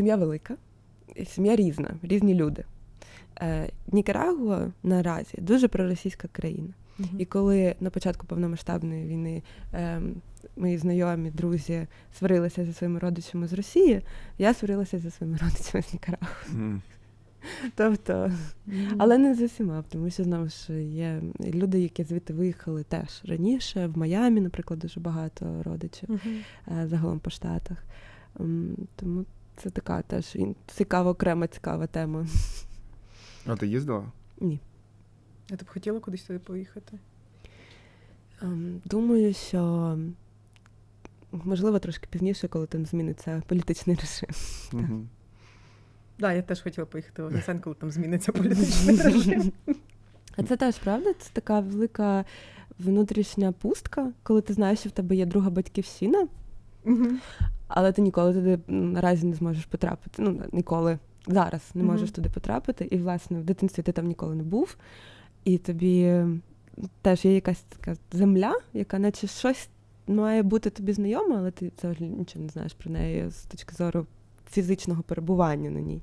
сім'я велика, сім'я різна, різні люди. Е, Нікарагуа наразі дуже проросійська країна. І коли на початку повномасштабної війни е, мої знайомі, друзі сварилися зі своїми родичами з Росії, я сварилася зі своїми родичами з Нікарагуа. Мгм. Тобто, але не з усіма, тому що знову ж є люди, які звідти виїхали теж раніше. В Майамі, наприклад, дуже багато родичів Мгм. е, загалом по штатах. Тому це така теж цікава, окрема цікава тема. А ти їздила? Ні. А ти б хотіла кудись туди поїхати? Ем, Думаю, що можливо трошки пізніше, коли там зміниться політичний режим. Мгм. Да, я теж хотіла поїхати в Афганістан, коли там зміниться політичний режим. А це теж правда? Це така велика внутрішня пустка, коли ти знаєш, що в тебе є друга батьківщина. Але ти ніколи туди наразі не зможеш потрапити. Ну, ніколи зараз не можеш туди потрапити. І, власне, в дитинстві ти там ніколи не був. І тобі теж є якась така земля, яка наче щось має бути тобі знайома, але ти взагалі нічого не знаєш про неї з точки зору фізичного перебування на ній.